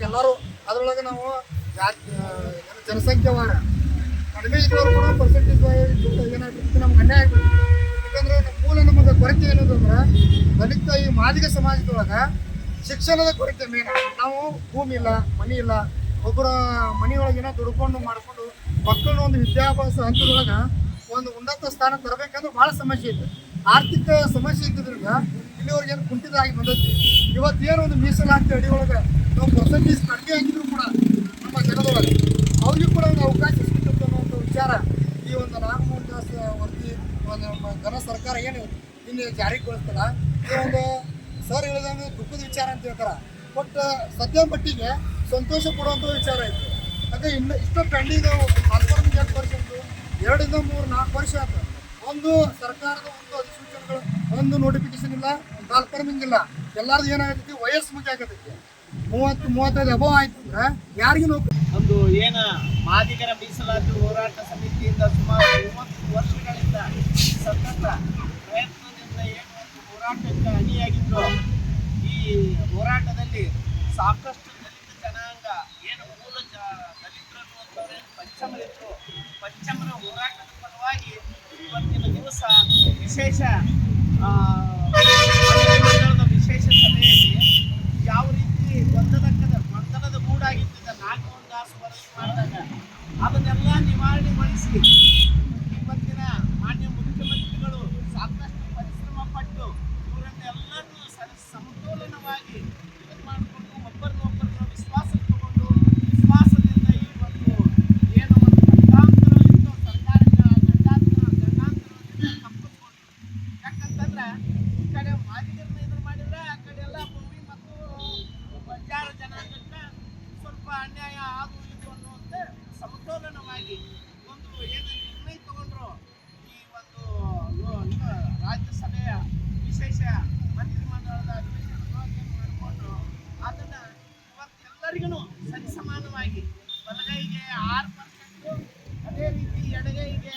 ಎಲ್ಲರೂ, ಅದರೊಳಗೆ ನಾವು ಜನಸಂಖ್ಯೆ ವಾರ ಕಡಿಮೆ ಇದ್ದವರು ಕೂಡ ಪರ್ಸೆಂಟೇಜ್ ಏನಾಗುತ್ತೆ ನಮ್ಗೆ ಅನ್ಯಾಯ ಆಗ್ಬಿಟ್ಟು ಯಾಕಂದ್ರೆ ನಮ್ಮ ಮೂಲ ನಮಗೆ ಕೊರತೆ ಏನದು ಅಂದ್ರೆ ದಲಿತ ಈ ಮಾದಿಗ ಸಮಾಜದೊಳಗೆ ಶಿಕ್ಷಣದ ಕೊರತೆ ಮೇನ್ ನಾವು ಭೂಮಿ ಇಲ್ಲ, ಮನಿ ಇಲ್ಲ ಒಬ್ಬರ ಮನೆಯೊಳಗಿನ ದುಡ್ಕೊಂಡು ಮಾಡ್ಕೊಂಡು ಮಕ್ಕಳನ್ನ ಒಂದು ವಿದ್ಯಾಭ್ಯಾಸ ಹಂತದೊಳಗೆ ಒಂದು ಉನ್ನತ ಸ್ಥಾನ ತರಬೇಕಂದ್ರೆ ಭಾಳ ಸಮಸ್ಯೆ ಇದೆ ಆರ್ಥಿಕ ಸಮಸ್ಯೆ ಇದ್ದಿದ್ರಿಂದ ಇಲ್ಲಿವರೆಗೆ ಏನು ಕುಂಠಿತರಾಗಿ ಬಂದೈತಿ ಇವತ್ತೇನು ಒಂದು ಮೀಸಲಾತಿ ಒಳಗೆ ನಾವು ಪರ್ಸೆಂಟೇಜ್ ಕಡಿಮೆ ಆಗಿದ್ರು ಕೂಡ ನಮ್ಮ ಜನದೊಳಗೆ. ಅವ್ರಿಗೂ ಕೂಡ ಒಂದು ಅವಕಾಶ ಸಿಗುತ್ತೆ ಒಂದು ವಿಚಾರ ಈ ಒಂದು ನಾಗಮೋಹನ್ ದಾಸ್ ವರದಿ ನಮ್ಮ ಘನ ಸರ್ಕಾರ ಏನು ಇನ್ನು ಜಾರಿಗೊಳಿಸ್ತಲ್ಲ ಈ ಒಂದು ಸರ್ ಹೇಳಿದಂಗೆ ದುಃಖದ ವಿಚಾರ ಅಂತ ಹೇಳ್ತಾರೆ. ಬಟ್ ಸದ್ಯ ಮಟ್ಟಿಗೆ ಸಂತೋಷ ಕೊಡುವಂಥ ವಿಚಾರ ಇತ್ತು. ಅದೇ ಇನ್ನು ಇಷ್ಟು ಪೆಂಡಿಂಗ್ ವರ್ಷ ಎರಡು ವರ್ಷ ಎರಡರಿಂದ ಮೂರು ನಾಲ್ಕು ವರ್ಷ ಆಯ್ತು ಒಂದು ಸರ್ಕಾರದ ಒಂದು ಅಧಿಸೂಚನೆಗಳು, ಒಂದು ನೋಟಿಫಿಕೇಶನ್ ಇಲ್ಲ ಕಾಲ್ಫರ್ಮಿಂಗ್ ಇಲ್ಲ ಎಲ್ಲಾರ್ದು ಏನಾಗತೈತಿ ವಯಸ್ಸು ಮುಖ್ಯ ಆಗತೈತಿ ಮೂವತ್ತು, ಮೂವತ್ತೈದು ಅಭಾವ ಆಯ್ತು ಅಂದ್ರೆ ಯಾರಿಗೂ ನೌಕರಿ ಒಂದು ಏನ ಮಾದಿಗರ ಮೀಸಲಾತಿ ಹೋರಾಟ ಸಮಿತಿಯಿಂದ ಸುಮಾರು ಮೂವತ್ತು ವರ್ಷಗಳಿಂದ ಸತತ ಪ್ರಯತ್ನದಿಂದ ಏನು ಹೋರಾಟಕ್ಕೆ ಅಣಿಯಾಗಿದ್ದು ಈ ಹೋರಾಟದಲ್ಲಿ ಸಾಕಷ್ಟು ಆ, ವಿಶೇಷ ಸಭೆಯಲ್ಲಿ ಯಾವ ರೀತಿ ಗೊಂದಲಕ್ಕದ ಗೊಂದಲದ ಗೂಡಾಗಿದ್ದ ನಾಲ್ಕು ದಾಸ್ ಮಾಡಿದಾಗ ಅದನ್ನೆಲ್ಲ ನಿವಾರಣೆಗೊಳಿಸಿ ಇವತ್ತಿನ ಮಾನ್ಯ ಮುಖ್ಯಮಂತ್ರಿಗಳು ಸಾಕಷ್ಟು ಪರಿಶ್ರಮ ಪಟ್ಟು ಇವರನ್ನೆಲ್ಲರನ್ನೂ ಸಮತೋಲನವಾಗಿ ಇದನ್ನು ಮಾಡಿಕೊಂಡು ಒಬ್ಬರನ್ನೊಬ್ಬರನ್ನ ವಿಶ್ವಾಸ ತಗೊಂಡು ವಿಶ್ವಾಸದಿಂದ ಈ ಒಂದು ಏನು ಒಂದು ಗಂಡಾಂತರ ಇತ್ತು ಸರ್ಕಾರಕ್ಕೆ ಆ ಗಂಡಾಂತರ ಗಂಡಾಂತರದಿಂದ ತಪ್ಪಿಸ್ಕೊಂಡು ಯಾಕಂತಂದ್ರೆ ಈ ಕಡೆ ಮಾದಿಗರನ್ನ ಎದುರು ಮಾಡಿದ್ರೆ ಆ ಕಡೆ ಎಲ್ಲ ಭೂಮಿ ಮತ್ತು ಬಂಜಾರ ಜನಾಂಗಕ್ಕೆ ಸ್ವಲ್ಪ ಅನ್ಯಾಯ ಆಗುವುದು ಇದು ಅನ್ನುವಂಥ ಸಮತೋಲನವಾಗಿ ಒಂದು ಏನು ನಿರ್ಣಯ ತಗೊಂಡ್ರು ಈ ಒಂದು ರಾಜ್ಯಸಭೆಯ ವಿಶೇಷ ಮಂತ್ರಿಮಂಡಲದ ಅಧಿವೇಶನ ಮಾಡಿಕೊಂಡು ಅದನ್ನ ಇವತ್ತೆಲ್ಲರಿಗೂ ಸರಿಸಮಾನವಾಗಿ ಬಲಗೈಗೆ ಆರು ಪರ್ಸೆಂಟು, ಅದೇ ರೀತಿ ಎಡಗೈಗೆ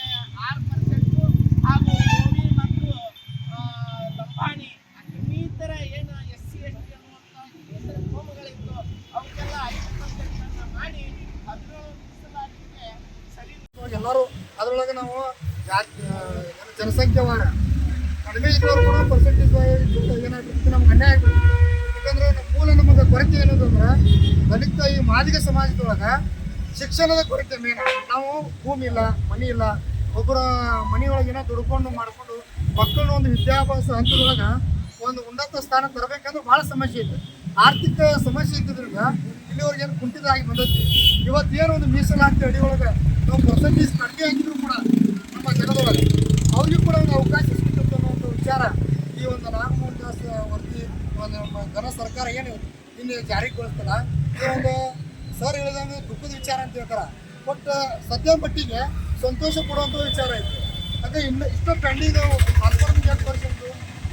ಎಲ್ಲರೂ ಅದರೊಳಗೆ ನಾವು ಜನಸಂಖ್ಯೆ ಮಾಡ ಏನು ಕಡಿಮೆ ಇದ್ದವರು ಕೂಡ ಪರ್ಸೆಂಟೇಜ್ ಏನಾಗ್ಬಿಟ್ಟು ನಮ್ಗೆ ಅನ್ಯಾಯ ಆಗ್ಬಿಟ್ಟು ಯಾಕಂದ್ರೆ ಮೂಲ ನಮಗೆ ಕೊರತೆ ಏನದು ಅಂದ್ರೆ ದಲಿತ ಈ ಮಾದಿಗ ಸಮಾಜದೊಳಗೆ ಶಿಕ್ಷಣದ ಕೊರತೆ ಮೇನ್ ನಾವು ಭೂಮಿ ಇಲ್ಲ, ಮನಿ ಇಲ್ಲ ಒಬ್ಬರ ಮನೆಯೊಳಗಿನ ದುಡ್ಕೊಂಡು ಮಾಡ್ಕೊಂಡು ಮಕ್ಕಳನ್ನ ಒಂದು ವಿದ್ಯಾಭ್ಯಾಸ ಹಂತದೊಳಗೆ ಒಂದು ಉನ್ನತ ಸ್ಥಾನ ತರಬೇಕಂದ್ರೆ ಭಾಳ ಸಮಸ್ಯೆ ಇದೆ ಆರ್ಥಿಕ ಸಮಸ್ಯೆ ಇದ್ದಿದ್ರಿಂದ ಇಲ್ಲಿವರೆಗೆ ಏನು ಕುಂಠಿತರಾಗಿ ಬಂದೈತಿ ಇವತ್ತೇನು ಒಂದು ಮೀಸಲಾತಿ ಅಡಿಯೊಳಗೆ ನಾವು ಪರ್ಸೆಂಟೇಜ್ ಕಡಿಮೆ ಆಗಿದ್ರು ಕೂಡ ನಮ್ಮ ಜನದೊಳಗೆ. ಅವ್ರಿಗೂ ಕೂಡ ಒಂದು ಅವಕಾಶ ಸಿಗುತ್ತೆ ಒಂದು ವಿಚಾರ ಈ ಒಂದು ನಾಗಮೋಹನ್ ದಾಸ್ ವರದಿ ನಮ್ಮ ಘನ ಸರ್ಕಾರ ಏನು ಇನ್ನು ಜಾರಿಗೊಳಿಸ್ತಲ್ಲ. ಈ ಒಂದು ಸರ್ ಹೇಳಿದಂಗೆ ದುಃಖದ ವಿಚಾರ ಅಂತ ಹೇಳ್ತಾರೆ. ಬಟ್ ಸದ್ಯ ಮಟ್ಟಿಗೆ ಸಂತೋಷ ಕೊಡುವಂಥ ವಿಚಾರ ಐತೆ ಅದೇ ಇನ್ನು ಇಷ್ಟು ಪೆಂಡಿಂಗ್ ಕಾನ್ಫರ್ಮ್ ಎರಡು ಪರ್ಸೆಂಟು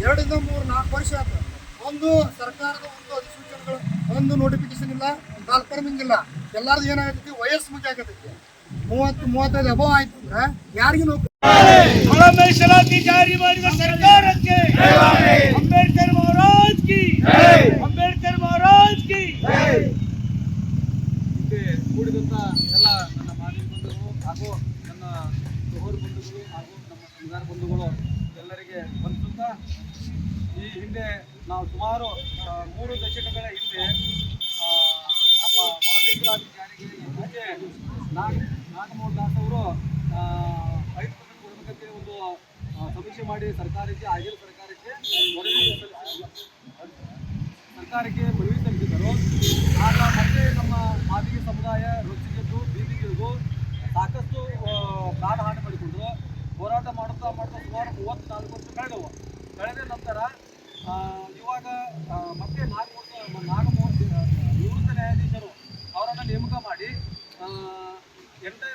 ಎರಡರಿಂದ ಮೂರು ನಾಲ್ಕು ವರ್ಷ ಆಯ್ತು. ಒಂದು ಸರ್ಕಾರದ ಒಂದು ಅಧಿಸೂಚನೆಗಳು ಒಂದು ನೋಟಿಫಿಕೇಶನ್ ಇಲ್ಲ ಕಾಲ್ಫರ್ಮಿಂಗ್ ಇಲ್ಲ. ಎಲ್ಲಾರ್ದು ಏನಾಗತೈತಿ ವಯಸ್ಸು ಮುಖ್ಯ ಆಗತೈತಿ ಮೂವತ್ತು ಮೂವತ್ತೈದು ಅಭಾವ ಆಯ್ತು ಅಂದ್ರೆ ಯಾರಿಗೂ ನೌಕರಿ ಒಳ ಮೀಸಲಾತಿ ಜಾರಿ ಮಾಡಿದ ಸರ್ಕಾರಕ್ಕೆ ಅಂಬೇಡ್ಕರ್ ಮಹಾರಾಜ್ ಕಿ ಅಂಬೇಡ್ಕರ್ ಮಹಾರಾಜ್ ಕಿ. ಹಿಂದೆ ಕೂಡಿದಂಥ ಎಲ್ಲ ನನ್ನ ಮಾನವ ಬಂಧುಗಳು ಹಾಗೂ ನನ್ನ ಸಹೋದರ ಬಂಧುಗಳು ಹಾಗೂ ನಮ್ಮ ಸಮುದಾಯ ಬಂಧುಗಳು ಎಲ್ಲರಿಗೆ ವಂದಿಸುತ್ತಾ ಈ ಹಿಂದೆ ನಾವು ಸುಮಾರು ಮೂರು ದಶಕಗಳ ಹಿಂದೆ ನಮ್ಮ ಒಳಮೀಸಲಾತಿ ಜಾರಿಗೆ ನಾಗಮೋಹನ್ ದಾಸ್ ಅವರು ಐದು ಪರ್ಸೆಂಟ್ ಒಂದು ಸಮೀಕ್ಷೆ ಮಾಡಿ ಸರ್ಕಾರಕ್ಕೆ ಆಗಿರೋ ಸರ್ಕಾರಕ್ಕೆ ಸರ್ಕಾರಕ್ಕೆ ಮನವಿ ಸಲ್ಲಿಸಿದರು ಆಗ ಮತ್ತೆ ನಮ್ಮ ಮಾದಿಗ ಸಮುದಾಯ ರೊಚ್ಚಿಗೆದ್ದು ಬೀದಿಗಿಳಿದು ಸಾಕಷ್ಟು ಆ, ಪ್ರಾಣ ಹಾನಿ ಮಾಡಿಕೊಂಡ್ರು. ಹೋರಾಟ ಮಾಡುತ್ತಾ ಮಾಡುತ್ತಾ ಸುಮಾರು ಮೂವತ್ತ್ನಾಲ್ಕು ವರ್ಷ ಕಳೆದವು. ಕಳೆದ ನಂತರ ಮತ್ತೆ ನಾಗಮೋಹನ್ ನಾಗಮೋಹನ್ ನಿವೃತ್ತ ನ್ಯಾಯಾಧೀಶರು ಅವರನ್ನು ನೇಮಕ ಮಾಡಿ ಆ, ಎಂಟ